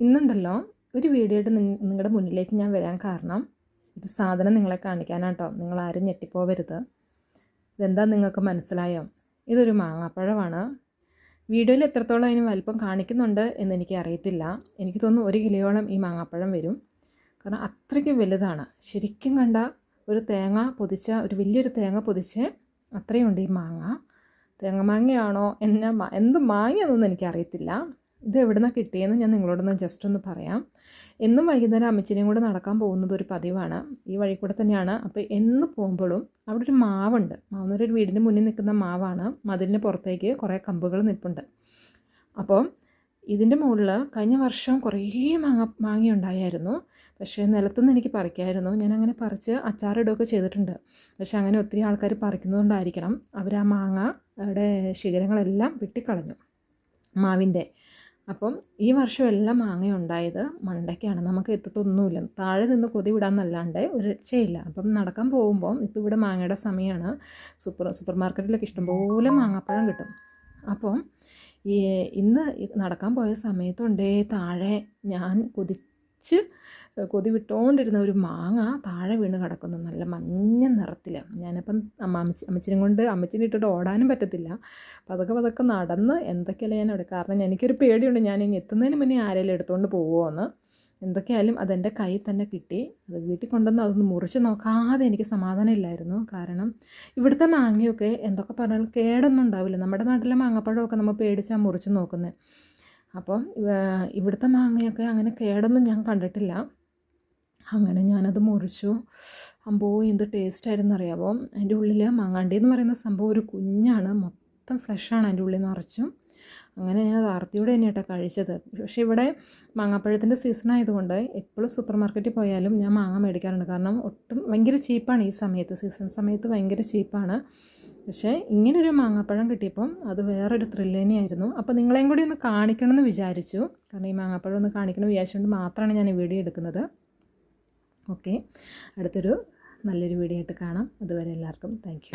ഇന്നുണ്ടല്ലോ ഒരു വീഡിയോ നിങ്ങളുടെ മുന്നിലേക്ക് ഞാൻ വരാൻ കാരണം ഒരു സാധനം നിങ്ങളെ കാണിക്കാനാട്ടോ. നിങ്ങൾ ആരും ഞെട്ടിപ്പോവരുത്. ഇതെന്താ നിങ്ങൾക്ക് മനസ്സിലായോ? ഇതൊരു മാങ്ങാപ്പഴമാണ്. വീഡിയോയിൽ എത്രത്തോളം അതിന് വലിപ്പം കാണിക്കുന്നുണ്ട് എന്ന് എനിക്ക് അറിയത്തില്ല. എനിക്ക് തോന്നുന്നു ഒരു കിലോയോളം ഈ മാങ്ങാപ്പഴം വരും. കാരണം അത്രയ്ക്ക് വലുതാണ്. ശരിക്കും കണ്ട ഒരു തേങ്ങ പൊതിച്ച ഒരു വലിയൊരു തേങ്ങ പൊതിച്ച് അത്രയുണ്ട് ഈ മാങ്ങ. തേങ്ങ മാങ്ങയാണോ? എന്നാ എന്ത് മാങ്ങയാണെന്നൊന്നും എനിക്കറിയത്തില്ല. ഇത് എവിടെ നിന്നാണ് കിട്ടിയെന്ന് ഞാൻ നിങ്ങളോടൊന്ന് ജസ്റ്റ് ഒന്ന് പറയാം. എന്നും വൈകുന്നേരം അമ്മച്ചിനെയും കൂടെ നടക്കാൻ പോകുന്നത് ഒരു പതിവാണ്. ഈ വഴി കൂടെ തന്നെയാണ്. അപ്പോൾ എന്ന് പോകുമ്പോഴും അവിടെ ഒരു മാവുണ്ട്. മാവുന്നൊരു വീടിന്റെ മുന്നിൽ നിൽക്കുന്ന മാവാണ്. മതിലിന് പുറത്തേക്ക് കുറേ കമ്പുകൾ നിൽപ്പുണ്ട്. അപ്പോൾ ഇതിന്റെ മുകളിൽ കഴിഞ്ഞ വർഷം കുറേ മാങ്ങ മാങ്ങി ഉണ്ടായിരുന്നു പക്ഷേ നിലത്തുനിന്ന് എനിക്ക് പറിക്കായിരുന്നു. ഞാൻ അങ്ങനെ പറിച്ച് അച്ചാറിടുകയൊക്കെ ചെയ്തിട്ടുണ്ട്. പക്ഷേ അങ്ങനെ ഒത്തിരി ആൾക്കാർ പറിക്കുന്നതുകൊണ്ടായിരിക്കണം അവർ ആ മാങ്ങ അവിടെ ശിഖരങ്ങളെല്ലാം വെട്ടിക്കളഞ്ഞു. മാവിന്റെ അപ്പം ഈ വർഷം എല്ലാം മാങ്ങ ഉണ്ടായത് മണ്ടയ്ക്കാണ്. നമുക്ക് എത്തത്തൊന്നുമില്ല. താഴെ നിന്ന് കൊതി വിടാമെന്നല്ലാണ്ട് ഒരു രക്ഷയില്ല. അപ്പം നടക്കാൻ പോകുമ്പോൾ ഇപ്പോൾ ഇവിടെ മാങ്ങയുടെ സമയമാണ് സൂപ്പർ സൂപ്പർ മാർക്കറ്റിലൊക്കെ ഇഷ്ടംപോലെ മാങ്ങാപ്പഴം കിട്ടും. അപ്പം ഈ ഇന്ന് നടക്കാൻ പോയ സമയത്തുണ്ടേ താഴെ ഞാൻ കൊതിച്ച് കൊതി വിട്ടുകൊണ്ടിരുന്ന ഒരു മാങ്ങ താഴെ വീണ് കിടക്കുന്നു. നല്ല മഞ്ഞ നിറത്തിൽ ഞാനിപ്പം അമ്മ അമ്മച്ചി അമ്മച്ചിനും കൊണ്ട് അമ്മച്ചിനെ ഇട്ടിട്ട് ഓടാനും പറ്റത്തില്ല. പതുക്കെ പതുക്കെ നടന്ന് എന്തൊക്കെയല്ല ഞാൻ എടുക്കുക കാരണം എനിക്കൊരു പേടിയുണ്ട്. ഞാൻ ഇനി എത്തുന്നതിന് മുന്നേ ആരെങ്കിലും എടുത്തുകൊണ്ട് എന്ന് എന്തൊക്കെയായാലും അതെന്റെ കയ്യിൽ തന്നെ കിട്ടി. അത് വീട്ടിൽ കൊണ്ടുവന്ന് അതൊന്ന് മുറിച്ച് നോക്കാതെ എനിക്ക് സമാധാനം ഇല്ലായിരുന്നു. കാരണം ഇവിടുത്തെ മാങ്ങയൊക്കെ എന്തൊക്കെ പറഞ്ഞാലും കേടൊന്നും ഉണ്ടാവില്ല. നമ്മുടെ നാട്ടിലെ മാങ്ങപ്പഴമൊക്കെ നമ്മൾ പേടിച്ചാൽ മുറിച്ച് നോക്കുന്നത് അപ്പം ഇവിടുത്തെ മാങ്ങയൊക്കെ അങ്ങനെ കേടൊന്നും ഞാൻ കണ്ടിട്ടില്ല. അങ്ങനെ ഞാനത് മുറിച്ചു. അമ്പോ എന്ത് ടേസ്റ്റായിരുന്നു അറിയാമോ അതിന്റെ ഉള്ളിൽ മാങ്ങാണ്ടി എന്ന് പറയുന്ന സംഭവം ഒരു കുഞ്ഞാണ്. മൊത്തം ഫ്ലഷാണ് അതിന്റെ ഉള്ളിൽ നിറച്ചും. അങ്ങനെ ഞാൻ ആർത്തിയോടെ തന്നെ കേട്ടോ കഴിച്ചത്. പക്ഷേ ഇവിടെ മാങ്ങാപ്പഴത്തിന്റെ സീസൺ ആയതുകൊണ്ട് എപ്പോഴും സൂപ്പർ മാർക്കറ്റിൽ പോയാലും ഞാൻ മാങ്ങ മേടിക്കാറുണ്ട്. കാരണം ഒട്ടും ഭയങ്കര ചീപ്പാണ് ഈ സമയത്ത്. സീസൺ സമയത്ത് ഭയങ്കര ചീപ്പാണ് പക്ഷേ ഇങ്ങനൊരു മാങ്ങാപ്പഴം കിട്ടിയപ്പം അത് വേറൊരു ത്രില്ല് തന്നെയായിരുന്നു അപ്പോൾ നിങ്ങളെയും കൂടി ഒന്ന് കാണിക്കണമെന്ന് വിചാരിച്ചു. കാരണം ഈ മാങ്ങാപ്പഴം ഒന്ന് കാണിക്കണം വിചാരിച്ചുകൊണ്ട് മാത്രമാണ് ഞാൻ ഈ വീഡിയോ എടുക്കുന്നത്. ഓക്കെ. അടുത്തൊരു നല്ലൊരു വീഡിയോ ആയിട്ട് കാണാം. അതുവരെ എല്ലാവർക്കും താങ്ക്